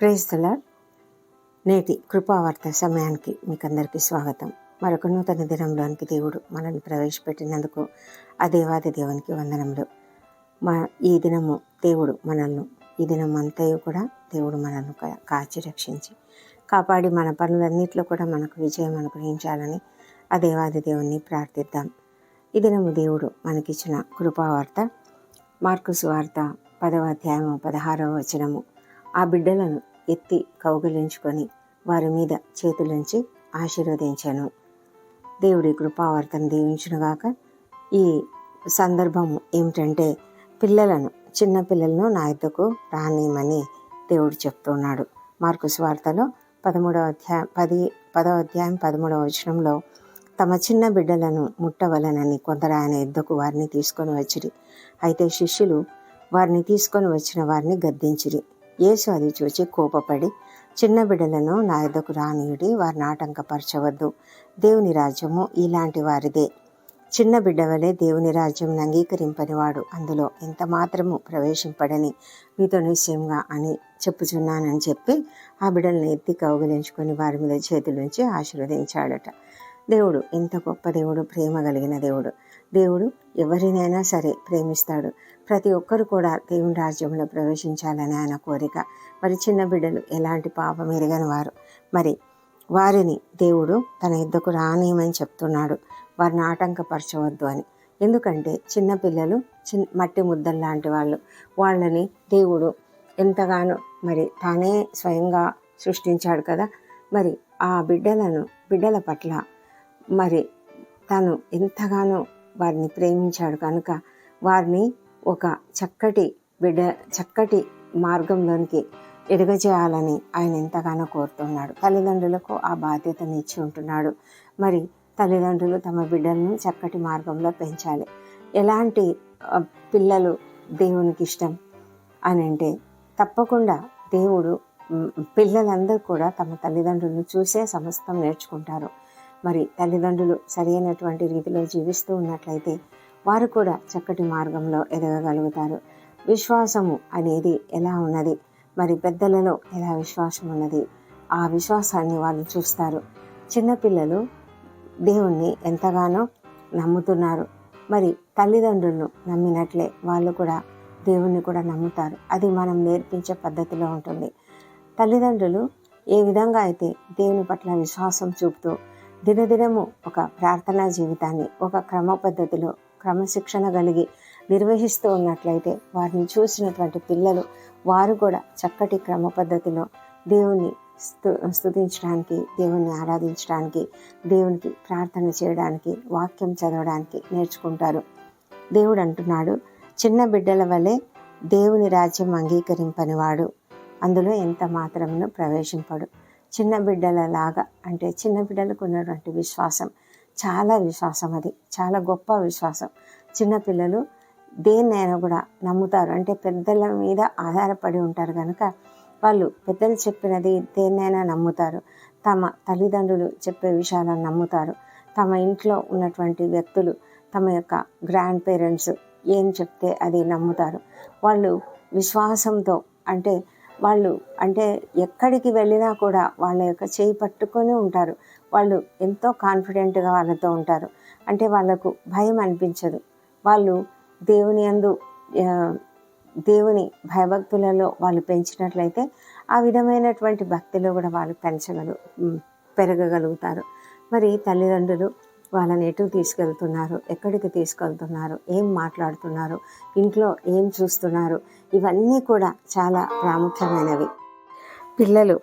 ప్రేస్తల నేటి కృపావార్త సమయానికి మీకు అందరికీ స్వాగతం. మరొక నూతన దినంలోనికి దేవుడు మనల్ని ప్రవేశపెట్టినందుకు ఆ దేవాది దేవునికి వందనములు. మా ఈ దినము దేవుడు మనల్ని ఈ దినం అంతయు కూడా దేవుడు మనల్ని కా- కాచి రక్షించి కాపాడి మన పనులన్నింటిలో కూడా మనకు విజయం అనుగ్రహించాలని ఆ దేవాది దేవుణ్ణి ప్రార్థిద్దాం. ఈ దినము దేవుడు మనకిచ్చిన కృపావార్త మార్కు సువార్త పదవ అధ్యాయము పదహారవ వచనము. ఆ బిడ్డలను ఎత్తి కౌగిలించుకొని వారి మీద చేతులుంచి ఆశీర్వదించాను. దేవుడి కృపావర్తను దీవించునుగాక. ఈ సందర్భం ఏమిటంటే పిల్లలను చిన్న పిల్లలను నా ఇద్దకు రానియమని దేవుడు చెప్తున్నాడు. మార్కు స్వార్తలో పదమూడవ అధ్యాయం పది పదవ అధ్యాయం పదమూడవ వచనంలో తమ చిన్న బిడ్డలను ముట్టవలనని కొందరు ఆయన ఎద్దకు వారిని తీసుకొని వచ్చిరి. అయితే శిష్యులు వారిని తీసుకొని వచ్చిన వారిని గద్దించిరి. యేసు అది చూచి కోపపడి చిన్న బిడ్డలను నా యొద్దకు రానియుడి వారిని ఆటంకపరచవద్దు. దేవుని రాజ్యము ఇలాంటి వారిదే. చిన్న బిడ్డ వలె దేవుని రాజ్యం అంగీకరింపనివాడు. అందులో ఎంత మాత్రము ప్రవేశింపడని మీతో నిశ్చయంగా అని చెప్పుచున్నానని చెప్పి ఆ బిడ్డల్ని ఎత్తి కౌగిలించుకొని వారి మీద చేతులుంచి ఆశీర్వదించాడట. దేవుడు ఎంత గొప్ప దేవుడు ప్రేమ కలిగిన దేవుడు. దేవుడు ఎవరినైనా సరే ప్రేమిస్తాడు. ప్రతి ఒక్కరు కూడా దేవుని రాజ్యంలో ప్రవేశించాలని ఆయన కోరిక. మరి చిన్న బిడ్డలు ఎలాంటి పాపం ఎరగని వారు? మరి వారిని దేవుడు తన యుద్ధకు రానియమని చెప్తున్నాడు. వారిని ఆటంకపరచవద్దు అని. ఎందుకంటే చిన్న పిల్లలు చిన్ మట్టి ముద్దలు లాంటి వాళ్ళు వాళ్ళని దేవుడు ఎంతగానో మరి తానే స్వయంగా సృష్టించాడు కదా. మరి ఆ బిడ్డలను బిడ్డల పట్ల మరి తను ఎంతగానో వారిని ప్రేమించాడు కనుక వారిని ఒక చక్కటి బిడ్డ చక్కటి మార్గంలోనికి ఎదగజేయాలని ఆయన ఎంతగానో కోరుతున్నాడు. తల్లిదండ్రులకు ఆ బాధ్యతను ఇచ్చి ఉంటున్నాడు. మరి తల్లిదండ్రులు తమ బిడ్డలను చక్కటి మార్గంలో పెంచాలి. ఎలాంటి పిల్లలు దేవునికి ఇష్టం అని అంటే తప్పకుండా దేవుడు పిల్లలందరూ కూడా తమ తల్లిదండ్రులను చూసే సమస్తం నేర్చుకుంటారు. మరి తల్లిదండ్రులు సరైనటువంటి రీతిలో జీవిస్తూ ఉన్నట్లయితే వారు కూడా చక్కటి మార్గంలో ఎదగగలుగుతారు. విశ్వాసము అనేది ఎలా ఉన్నది? మరి పెద్దలలో ఎలా విశ్వాసం ఉన్నది? ఆ విశ్వాసాన్ని వాళ్ళు చూస్తారు. చిన్నపిల్లలు దేవుణ్ణి ఎంతగానో నమ్ముతున్నారు. మరి తల్లిదండ్రులను నమ్మినట్లే వాళ్ళు కూడా దేవుణ్ణి కూడా నమ్ముతారు. అది మనం నేర్పించే పద్ధతిలో ఉంటుంది. తల్లిదండ్రులు ఏ విధంగా అయితే దేవుని పట్ల విశ్వాసం చూపుతూ దినదినము ఒక ప్రార్థనా జీవితాన్ని ఒక క్రమ పద్ధతిలో క్రమశిక్షణ కలిగి నిర్వహిస్తూ ఉన్నట్లయితే వారిని చూసినటువంటి పిల్లలు వారు కూడా చక్కటి క్రమ పద్ధతిలో దేవుణ్ణి స్తు స్తుతించడానికి దేవుణ్ణి ఆరాధించడానికి దేవునికి ప్రార్థన చేయడానికి వాక్యం చదవడానికి నేర్చుకుంటారు. దేవుడు అంటున్నాడు చిన్న బిడ్డల వలె దేవుని రాజ్యం అంగీకరింపనివాడు. అందులో ఎంత మాత్రమును ప్రవేశింపడు. చిన్న బిడ్డల లాగా అంటే చిన్న బిడ్డలకు ఉన్నటువంటి విశ్వాసం చాలా విశ్వాసం అది. చాలా గొప్ప విశ్వాసం. చిన్నపిల్లలు దేన్నైనా కూడా నమ్ముతారు. అంటే పెద్దల మీద ఆధారపడి ఉంటారు కనుక వాళ్ళు పెద్దలు చెప్పినది దేన్నైనా నమ్ముతారు. తమ తల్లిదండ్రులు చెప్పే విషయాలను నమ్ముతారు. తమ ఇంట్లో ఉన్నటువంటి వ్యక్తులు తమ యొక్క గ్రాండ్ పేరెంట్స్ ఏం చెప్తే అది నమ్ముతారు. వాళ్ళు విశ్వాసంతో అంటే వాళ్ళు అంటే ఎక్కడికి వెళ్ళినా కూడా వాళ్ళ యొక్క చేయి పట్టుకొని ఉంటారు. వాళ్ళు ఎంతో కాన్ఫిడెంట్గా వాళ్ళతో ఉంటారు. అంటే వాళ్ళకు భయం అనిపించదు. వాళ్ళు దేవుని అందు దేవుని భయభక్తులలో వాళ్ళు పెంచినట్లయితే ఆ విధమైనటువంటి భక్తిలో కూడా వాళ్ళు పెంచగలు పెరగగలుగుతారు. మరి తల్లిదండ్రులు వాళ్ళని ఎటు తీసుకెళ్తున్నారు? ఎక్కడికి తీసుకెళ్తున్నారు? ఏం మాట్లాడుతున్నారు? ఇంట్లో ఏం చూస్తున్నారు? ఇవన్నీ కూడా చాలా ప్రాముఖ్యమైనవి. పిల్లలు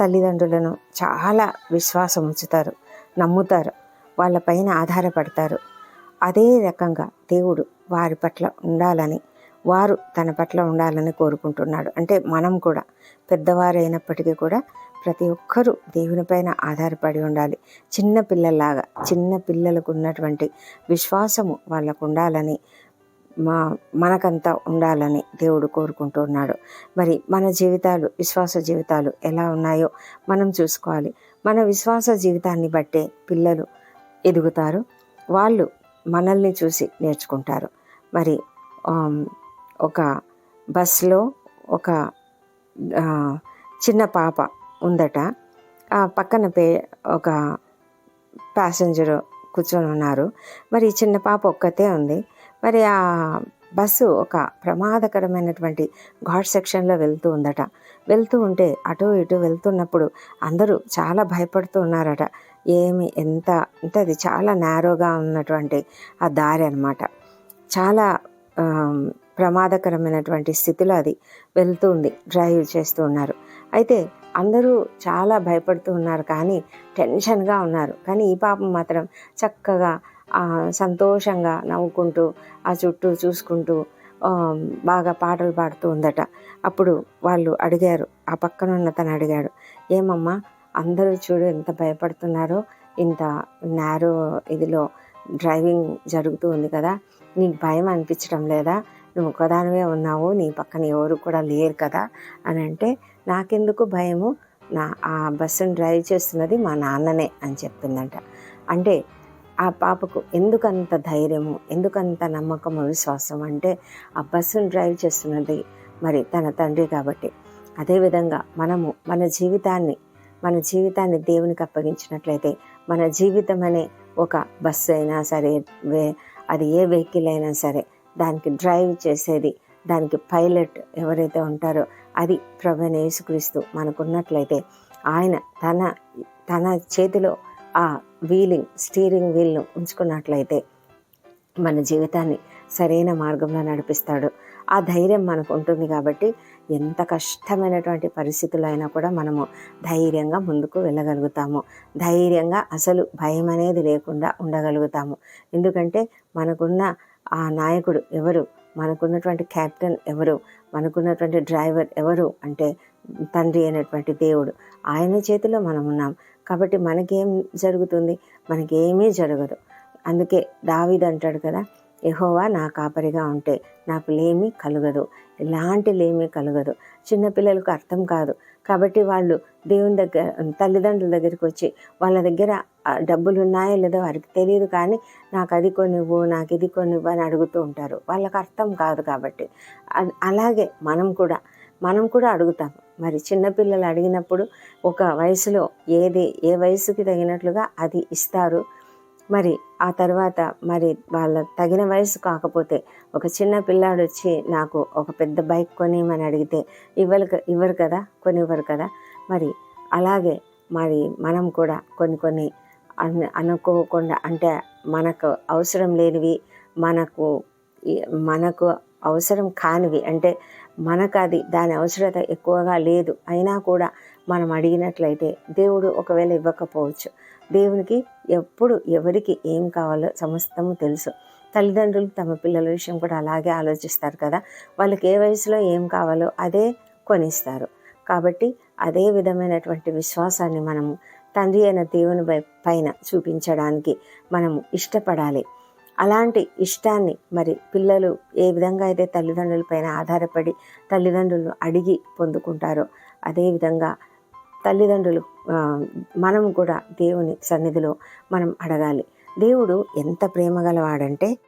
తల్లిదండ్రులను చాలా విశ్వాసం ఉంచుతారు నమ్ముతారు వాళ్ళపైన ఆధారపడతారు. అదే రకంగా దేవుడు వారి పట్ల ఉండాలని వారు తన పట్ల ఉండాలని కోరుకుంటున్నాడు. అంటే మనం కూడా పెద్దవారైనప్పటికీ కూడా ప్రతి ఒక్కరూ దేవునిపైన ఆధారపడి ఉండాలి. చిన్న పిల్లల్లాగా చిన్న పిల్లలకు ఉన్నటువంటి విశ్వాసము వాళ్ళకు ఉండాలని మా మనకంతా ఉండాలని దేవుడు కోరుకుంటున్నాడు. మరి మన జీవితాలు విశ్వాస జీవితాలు ఎలా ఉన్నాయో మనం చూసుకోవాలి. మన విశ్వాస జీవితాన్ని బట్టే పిల్లలు ఎదుగుతారు. వాళ్ళు మనల్ని చూసి నేర్చుకుంటారు. మరి ఒక బస్లో ఒక చిన్న పాప ఉందట. ఆ పక్కన పే ఒక ప్యాసింజర్ కూర్చొని ఉన్నారు. మరి చిన్న పాప ఒక్కతే ఉంది. మరి ఆ బస్సు ఒక ప్రమాదకరమైనటువంటి ఘాట్ సెక్షన్లో వెళ్తూ ఉందట. వెళ్తూ ఉంటే అటు ఇటు వెళ్తున్నప్పుడు అందరూ చాలా భయపడుతూ ఉన్నారట. ఏమి ఎంత? అంటే అది చాలా నేరోగా ఉన్నటువంటి ఆ దారి అనమాట చాలా ప్రమాదకరమైనటువంటి స్థితిలో అది వెళ్తూ ఉంది డ్రైవ్ చేస్తూ ఉన్నారు. అయితే అందరూ చాలా భయపడుతూ ఉన్నారు కానీ టెన్షన్గా ఉన్నారు. కానీ ఈ పాపం మాత్రం చక్కగా సంతోషంగా నవ్వుకుంటూ ఆ చుట్టూ చూసుకుంటూ బాగా పాటలు పాడుతూ ఉందట. అప్పుడు వాళ్ళు అడిగారు ఆ పక్కన ఉన్న తను అడిగాడు ఏమమ్మా అందరూ చూడు ఎంత భయపడుతున్నారో ఇంత నేరో ఇదిలో డ్రైవింగ్ జరుగుతూ ఉంది కదా నీకు భయం అనిపించడం లేదా నువ్వు ఒకదానివే ఉన్నావు నీ పక్కన ఎవరు కూడా లేరు కదా అని అంటే నాకెందుకు భయము? నా ఆ బస్సును డ్రైవ్ చేస్తున్నది మా నాన్ననే అని చెప్తుందంట. అంటే ఆ పాపకు ఎందుకంత ధైర్యము ఎందుకంత నమ్మకము విశ్వాసం అంటే ఆ బస్సును డ్రైవ్ చేస్తున్నది మరి తన తండ్రి కాబట్టి. అదేవిధంగా మనము మన జీవితాన్ని మన జీవితాన్ని దేవునికి అప్పగించినట్లయితే మన జీవితం అనే ఒక బస్సు అయినా సరే వే అది ఏ వెహికల్ అయినా సరే దానికి డ్రైవ్ చేసేది దానికి పైలట్ ఎవరైతే ఉంటారో అది ప్రభువైన యేసుక్రీస్తు మనకున్నట్లయితే ఆయన తన తన చేతిలో ఆ వీలింగ్ స్టీరింగ్ వీల్ను ఉంచుకున్నట్లయితే మన జీవితాన్ని సరైన మార్గంలో నడిపిస్తాడు. ఆ ధైర్యం మనకు ఉంటుంది కాబట్టి ఎంత కష్టమైనటువంటి పరిస్థితులు అయినా కూడా మనము ధైర్యంగా ముందుకు వెళ్ళగలుగుతాము. ధైర్యంగా అసలు భయం అనేది లేకుండా ఉండగలుగుతాము. ఎందుకంటే మనకున్న ఆ నాయకుడు ఎవరు? మనకున్నటువంటి కెప్టెన్ ఎవరు? మనకున్నటువంటి డ్రైవర్ ఎవరు? అంటే తండ్రి అయినటువంటి దేవుడు. ఆయన చేతిలో మనం ఉన్నాం. కాబట్టి మనకేం జరుగుతుంది? మనకేమీ జరగదు. అందుకే దావిద్ అంటాడు కదా ఎహోవా నా కాపరిగా ఉంటే నాకు లేమి కలగదు. ఎలాంటి లేమి కలగదు. చిన్నపిల్లలకు అర్థం కాదు. కాబట్టి వాళ్ళు దేవుని దగ్గర తల్లిదండ్రుల దగ్గరికి వచ్చి వాళ్ళ దగ్గర డబ్బులు ఉన్నాయో లేదో వారికి తెలియదు కానీ నాకు అది కొనివ్వు నాకు ఇది కొనివ్వు అని అడుగుతూ ఉంటారు. వాళ్ళకి అర్థం కాదు కాబట్టి. అలాగే మనం కూడా మనం కూడా అడుగుతాం మరి చిన్నపిల్లలు అడిగినప్పుడు ఒక వయసులో ఏది ఏ వయసుకి తగినట్లుగా అది ఇస్తారు. మరి ఆ తర్వాత మరి వాళ్ళ తగిన వయసు కాకపోతే ఒక చిన్న పిల్లాడు వచ్చి నాకు ఒక పెద్ద బైక్ కొనిమని అడిగితే ఇవ్వరు ఇవ్వరు కదా కొనివ్వరు కదా? మరి అలాగే మరి మనం కూడా కొన్ని కొన్ని అనుకోకుండా అంటే మనకు అవసరం లేనివి మనకు మనకు అవసరం కానివి. అంటే మనకు అది దాని అవసరత ఎక్కువగా లేదు. అయినా కూడా మనం అడిగినట్లయితే దేవుడు ఒకవేళ ఇవ్వకపోవచ్చు. దేవునికి ఎప్పుడు ఎవరికి ఏం కావాలో సమస్తము తెలుసు. తల్లిదండ్రులు తమ పిల్లల విషయం కూడా అలాగే ఆలోచిస్తారు కదా. వాళ్ళకి ఏ వయసులో ఏం కావాలో అదే కొనిస్తారు. కాబట్టి అదే విధమైనటువంటి విశ్వాసాన్ని మనము తండ్రి అయిన దేవుని పై- పైన చూపించడానికి మనము ఇష్టపడాలి. అలాంటి ఇష్టాన్ని మరి పిల్లలు ఏ విధంగా అయితే తల్లిదండ్రులపైన ఆధారపడి తల్లిదండ్రులు అడిగి పొందుకుంటారో అదేవిధంగా తల్లిదండ్రులు మనం కూడా దేవుని సన్నిధిలో మనం అడగాలి. దేవుడు ఎంత ప్రేమ గలవాడంటే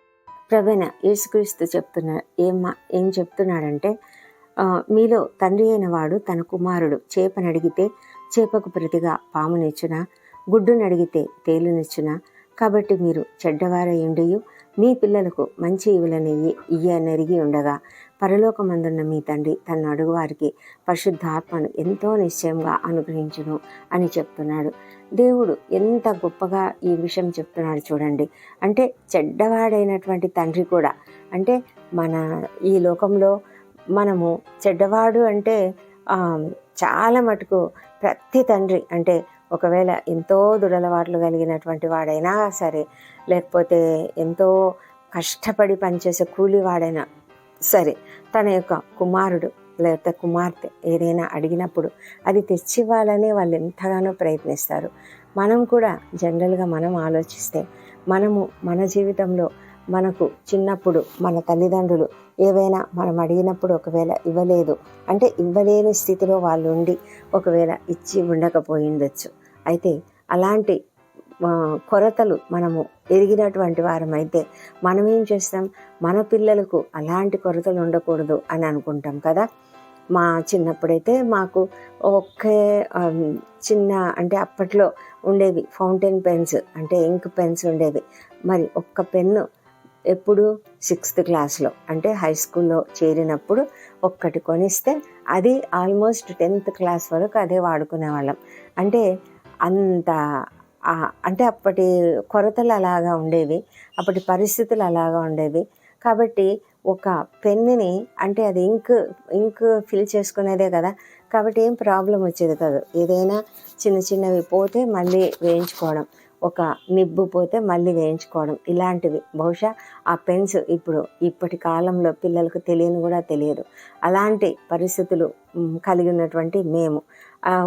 ప్రవీణ యేసుక్రీస్తు చెప్తున్న ఏం ఏం చెప్తున్నాడంటే మీలో తండ్రి అయిన వాడు తన కుమారుడు చేపనడిగితే చేపకు ప్రతిగా పామునిచ్చున గుడ్డునడిగితే తేలునిచ్చున కాబట్టి మీరు చెడ్డవారయుండియు మీ పిల్లలకు మంచి ఇవులని ఇయ్యనెరిగి ఉండగా పరలోకమందున్న మీ తండ్రి తన అడుగు వారికి పరిశుద్ధాత్మను ఎంతో నిశ్చయంగా అనుగ్రహించును అని చెప్తున్నాడు. దేవుడు ఎంత గొప్పగా ఈ విషయం చెప్తున్నాడు చూడండి. అంటే చెడ్డవాడైనటువంటి తండ్రి కూడా అంటే మన ఈ లోకంలో మనము చెడ్డవాడు అంటే చాలా మటుకు ప్రతి తండ్రి అంటే ఒకవేళ ఎంతో దురలవాట్లు కలిగినటువంటి వాడైనా సరే లేకపోతే ఎంతో కష్టపడి పనిచేసే కూలివాడైనా సరే తన యొక్క కుమారుడు లేకపోతే కుమార్తె ఏదైనా అడిగినప్పుడు అది తెచ్చివ్వాలని వాళ్ళు ఎంతగానో ప్రయత్నిస్తారు. మనం కూడా జనరల్గా మనం ఆలోచిస్తే మనము మన జీవితంలో మనకు చిన్నప్పుడు మన తల్లిదండ్రులు ఏవైనా మనం అడిగినప్పుడు ఒకవేళ ఇవ్వలేదు అంటే ఇవ్వలేని స్థితిలో వాళ్ళు ఉండి ఒకవేళ ఇచ్చి ఉండకపోయిండొచ్చు. అయితే అలాంటి కొరతలు మనము ఎరిగినటువంటి వారమైతే మనం ఏం చేస్తాం? మన పిల్లలకు అలాంటి కొరతలు ఉండకూడదు అని అనుకుంటాం కదా. మా చిన్నప్పుడైతే మాకు ఒకే చిన్న అంటే అప్పట్లో ఉండేవి ఫౌంటైన్ పెన్స్ అంటే ఇంక్ పెన్స్ ఉండేవి. మరి ఒక్క పెన్ను ఎప్పుడు? సిక్స్త్ క్లాస్లో. అంటే హై స్కూల్లో చేరినప్పుడు ఒక్కటి కొనిస్తే అది ఆల్మోస్ట్ టెన్త్ క్లాస్ వరకు అదే వాడుకునేవాళ్ళం. అంటే అంత అంటే అప్పటి కొరతలు అలాగా ఉండేవి అప్పటి పరిస్థితులు అలాగా ఉండేవి. కాబట్టి ఒక పెన్నుని అంటే అది ఇంక్ ఇంక్ ఫిల్ చేసుకునేదే కదా కాబట్టి ఏం ప్రాబ్లం వచ్చేది కాదు. ఏదైనా చిన్న చిన్నవి పోతే మళ్ళీ వేయించుకోవడం. ఒక నిబ్బు పోతే మళ్ళీ వేయించుకోవడం ఇలాంటివి. బహుశా ఆ పెన్స్ ఇప్పుడు ఇప్పటి కాలంలో పిల్లలకు తెలియని కూడా తెలియదు. అలాంటి పరిస్థితులు కలిగి ఉన్నటువంటి మేము.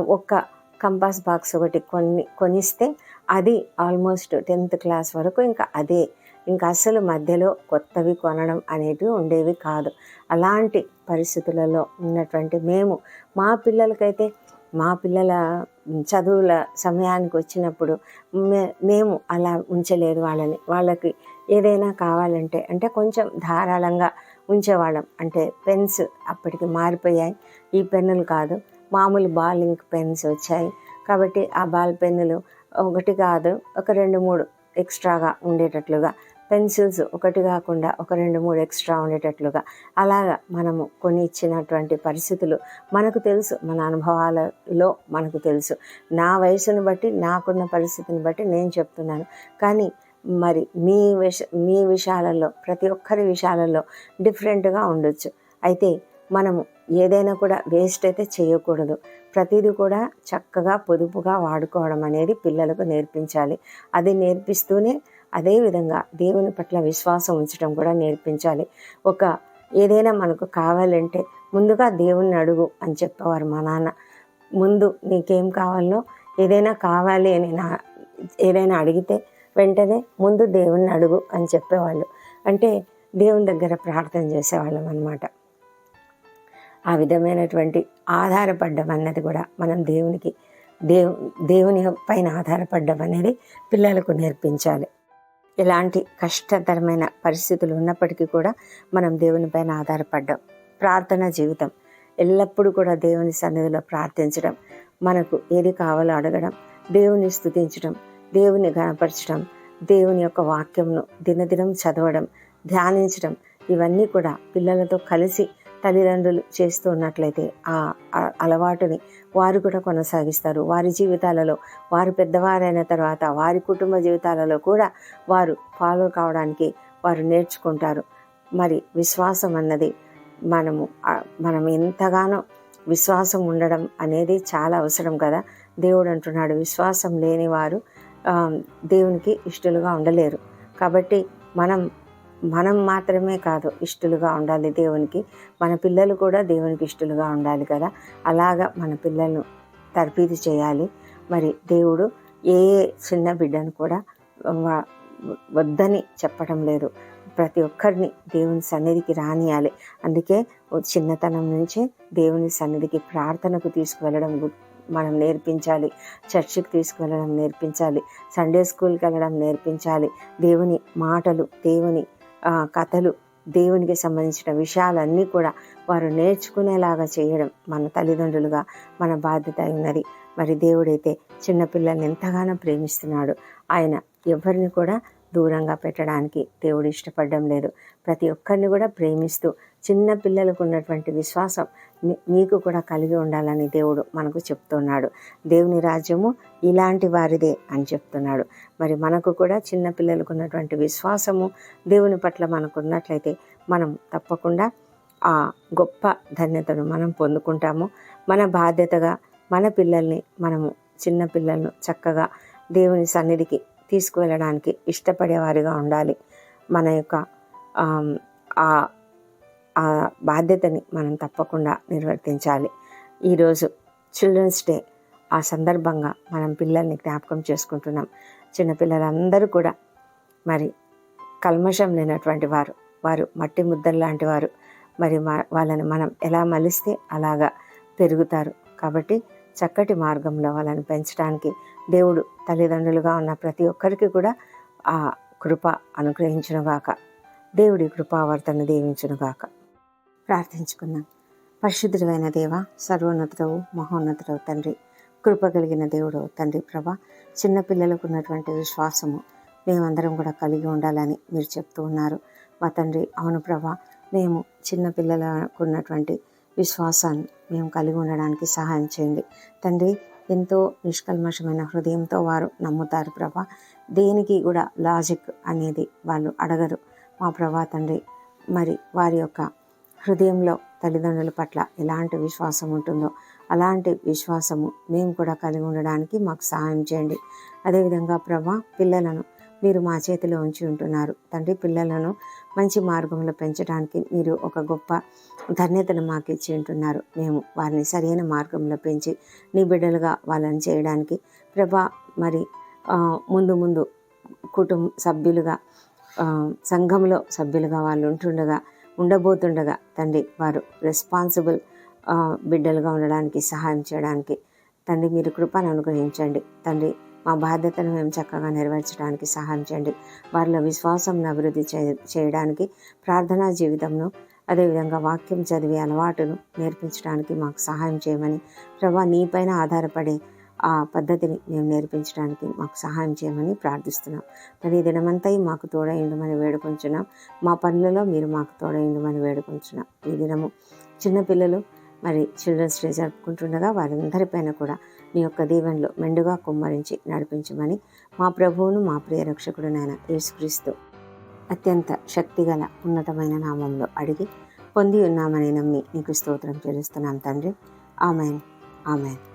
ఒక్క కంపాస్ బాక్స్ ఒకటి కొన్ని కొనిస్తే అది ఆల్మోస్ట్ టెన్త్ క్లాస్ వరకు ఇంకా అదే. ఇంకా అస్సలు మధ్యలో కొత్తవి కొనడం అనేటివి ఉండేవి కాదు. అలాంటి పరిస్థితులలో ఉన్నటువంటి మేము మా పిల్లలకైతే మా పిల్లల చదువుల సమయానికి వచ్చినప్పుడు మే- మేము అలా ఉంచలేదు వాళ్ళని. వాళ్ళకి ఏదైనా కావాలంటే అంటే కొంచెం ధారాళంగా ఉంచేవాళ్ళం. అంటే పెన్స్ అప్పటికి మారిపోయాయి. ఈ పెన్నులు కాదు మామూలు బాల్ ఇంక్ పెన్స్ వచ్చాయి. కాబట్టి ఆ బాల్ పెన్నులు ఒకటి కాదు ఒక రెండు మూడు ఎక్స్ట్రాగా ఉండేటట్లుగా పెన్సిల్స్ ఒకటి కాకుండా ఒక రెండు మూడు ఎక్స్ట్రా ఉండేటట్లుగా. అలాగా మనము కొని ఇచ్చినటువంటి పరిస్థితులు మనకు తెలుసు మన అనుభవాలలో మనకు తెలుసు. నా వయసును బట్టి నాకున్న పరిస్థితిని బట్టి నేను చెప్తున్నాను. కానీ మరి మీ విష మీ విషయాలలో ప్రతి ఒక్కరి విషయాలలో డిఫరెంట్గా ఉండొచ్చు. అయితే మనము ఏదైనా కూడా వేస్ట్ అయితే చేయకూడదు. ప్రతిదీ కూడా చక్కగా పొదుపుగా వాడుకోవడం అనేది పిల్లలకు నేర్పించాలి. అది నేర్పిస్తూనే అదేవిధంగా దేవుని పట్ల విశ్వాసం ఉంచడం కూడా నేర్పించాలి. ఒక ఏదైనా మనకు కావాలంటే ముందుగా దేవుణ్ణి అడుగు అని చెప్పేవారు మా నాన్న. ముందు నీకేం కావాలో ఏదైనా కావాలి అని నా ఏదైనా అడిగితే వెంటనే ముందు దేవుణ్ణి అడుగు అని చెప్పేవాళ్ళు. అంటే దేవుని దగ్గర ప్రార్థన చేసేవాళ్ళం అనమాట ఆ విధమైనటువంటి ఆధారపడ్డం అన్నది కూడా మనం దేవునికి దేవు దేవుని పైన ఆధారపడ్డం అనేది పిల్లలకు నేర్పించాలి. ఎలాంటి కష్టతరమైన పరిస్థితులు ఉన్నప్పటికీ కూడా మనం దేవుని పైన ఆధారపడ్డాం. ప్రార్థన జీవితం. ఎల్లప్పుడూ కూడా దేవుని సన్నిధిలో ప్రార్థించడం. మనకు ఏది కావాలో అడగడం. దేవుని స్థుతించడం. దేవుని గణపరచడం దేవుని యొక్క వాక్యంను దినదినం చదవడం. ధ్యానించడం. ఇవన్నీ కూడా పిల్లలతో కలిసి తల్లిదండ్రులు చేస్తూ ఉన్నట్లయితే ఆ అలవాటుని వారు కూడా కొనసాగిస్తారు. వారి జీవితాలలో వారు పెద్దవారైన తర్వాత వారి కుటుంబ జీవితాలలో కూడా వారు ఫాలో కావడానికి వారు నేర్చుకుంటారు. మరి విశ్వాసం అన్నది మనము మనం ఎంతగానో విశ్వాసం ఉండడం అనేది చాలా అవసరం కదా. దేవుడు అంటున్నాడు విశ్వాసం లేని వారు దేవునికి ఇష్టలుగా ఉండలేరు. కాబట్టి మనం మనం మాత్రమే కాదు ఇష్టలుగా ఉండాలి దేవునికి. మన పిల్లలు కూడా దేవునికి ఇష్టలుగా ఉండాలి కదా. అలాగా మన పిల్లలను తర్పీదు చేయాలి. మరి దేవుడు ఏ చిన్న బిడ్డను కూడా వద్దని చెప్పడం లేదు. ప్రతి ఒక్కరిని దేవుని సన్నిధికి రానియాలి. అందుకే చిన్నతనం నుంచే దేవుని సన్నిధికి ప్రార్థనకు తీసుకువెళ్ళడం గు- మనం నేర్పించాలి. చర్చికి తీసుకువెళ్ళడం నేర్పించాలి. సండే స్కూల్కి వెళ్ళడం నేర్పించాలి. దేవుని మాటలు దేవుని కథలు దేవునికి సంబంధించిన విషయాలన్నీ కూడా వారు నేర్చుకునేలాగా చేయడం మన తల్లిదండ్రులుగా మన బాధ్యత అయినది. మరి దేవుడైతే చిన్నపిల్లల్ని ఎంతగానో ప్రేమిస్తున్నాడు. ఆయన ఎవరిని కూడా దూరంగా పెట్టడానికి దేవుడు ఇష్టపడడం లేదు. ప్రతి ఒక్కరిని కూడా ప్రేమిస్తూ చిన్న పిల్లలకు ఉన్నటువంటి విశ్వాసం మీకు కూడా కలిగి ఉండాలని దేవుడు మనకు చెప్తున్నాడు. దేవుని రాజ్యము ఇలాంటి వారిదే అని చెప్తున్నాడు. మరి మనకు కూడా చిన్న పిల్లలకు ఉన్నటువంటి విశ్వాసము దేవుని పట్ల మనకు ఉన్నట్లయితే మనం తప్పకుండా ఆ గొప్ప ధన్యతను మనం పొందుకుంటాము. మన బాధ్యతగా మన పిల్లల్ని మనము చిన్న పిల్లలను చక్కగా దేవుని సన్నిధికి తీసుకువెళ్ళడానికి ఇష్టపడేవారిగా ఉండాలి. మన యొక్క ఆ ఆ బాధ్యతని మనం తప్పకుండా నిర్వర్తించాలి. ఈరోజు చిల్డ్రన్స్ డే. ఆ సందర్భంగా మనం పిల్లల్ని జ్ఞాపకం చేసుకుంటున్నాం. చిన్నపిల్లలందరూ కూడా మరి కల్మషం లేనటువంటి వారు వారు మట్టి ముద్దలు లాంటి వారు మరి మా- వాళ్ళని మనం ఎలా మలిస్తే అలాగా పెరుగుతారు. కాబట్టి చక్కటి మార్గంలో వాళ్ళని పెంచడానికి దేవుడు తల్లిదండ్రులుగా ఉన్న ప్రతి ఒక్కరికి కూడా ఆ కృప అనుగ్రహించునుగాక. దేవుడి కృపావర్తను దీవించునుగాక. ప్రార్థించుకుందాం. పరిశుద్ధుడైన దేవ సర్వోన్నతుడవు మహోన్నతుడవు తండ్రి కృప కలిగిన దేవుడు తండ్రి ప్రభ చిన్నపిల్లలకు ఉన్నటువంటి విశ్వాసము మేమందరం కూడా కలిగి ఉండాలని మీరు చెప్తూ ఉన్నారు. మా తండ్రి అవును ప్రభ మేము చిన్నపిల్లలకు ఉన్నటువంటి విశ్వాసాన్ని మేము కలిగి ఉండడానికి సహాయం చేయండి. తండ్రి ఎంతో నిష్కల్మషమైన హృదయంతో వారు నమ్ముతారు ప్రభా. దేనికి కూడా లాజిక్ అనేది వాళ్ళు అడగరు. మా ప్రభా తండ్రి మరి వారి యొక్క హృదయంలో తల్లిదండ్రుల పట్ల ఎలాంటి విశ్వాసం ఉంటుందో అలాంటి విశ్వాసము మేము కూడా కలిగి ఉండడానికి మాకు సహాయం చేయండి. అదేవిధంగా ప్రభా పిల్లలను మీరు మా చేతిలో ఉంచి ఉంటున్నారు. తండ్రి పిల్లలను మంచి మార్గంలో పెంచడానికి మీరు ఒక గొప్ప ధన్యతను మాకు ఇచ్చి ఉంటున్నారు. మేము వారిని సరైన మార్గంలో పెంచి నీ బిడ్డలుగా వాళ్ళని చేయడానికి ప్రభా మరి ముందు ముందు కుటుంబ సభ్యులుగా సంఘంలో సభ్యులుగా వాళ్ళు ఉంటుండగా ఉండబోతుండగా తండ్రి వారు రెస్పాన్సిబుల్ బిడ్డలుగా ఉండడానికి సహాయం చేయడానికి తండ్రి మీరు కృపను అనుగ్రహించండి. తండ్రి మా బాధ్యతను మేము చక్కగా నెరవేర్చడానికి సహాయం చేయండి. వారిలో విశ్వాసం అభివృద్ధి చేయడానికి ప్రార్థనా జీవితంను అదేవిధంగా వాక్యం చదివే అలవాటును నేర్పించడానికి మాకు సహాయం చేయమని ప్రభా నీపైన ఆధారపడే ఆ పద్ధతిని మేము నేర్పించడానికి మాకు సహాయం చేయమని ప్రార్థిస్తున్నాం. ప్రతి ఈ దినమంతా మాకు తోడైండమని వేడుకొంచున్నాం. మా పనులలో మీరు మాకు తోడైండమని వేడుకొంచున్నాం. ఈ దినము చిన్నపిల్లలు మరి చిల్డ్రన్స్ డే జరుపుకుంటుండగా వారందరిపైన కూడా మీ యొక్క దీవెనలో మెండుగా కుమ్మరించి నడిపించమని మా ప్రభువును మా ప్రియ రక్షకుడునైన యేసుక్రీస్తు అత్యంత శక్తిగల ఉన్నతమైన నామంలో అడిగి పొంది ఉన్నామని నమ్మి నీకు స్తోత్రం చెల్లిస్తున్నాం తండ్రి. ఆమెన్. ఆమెన్.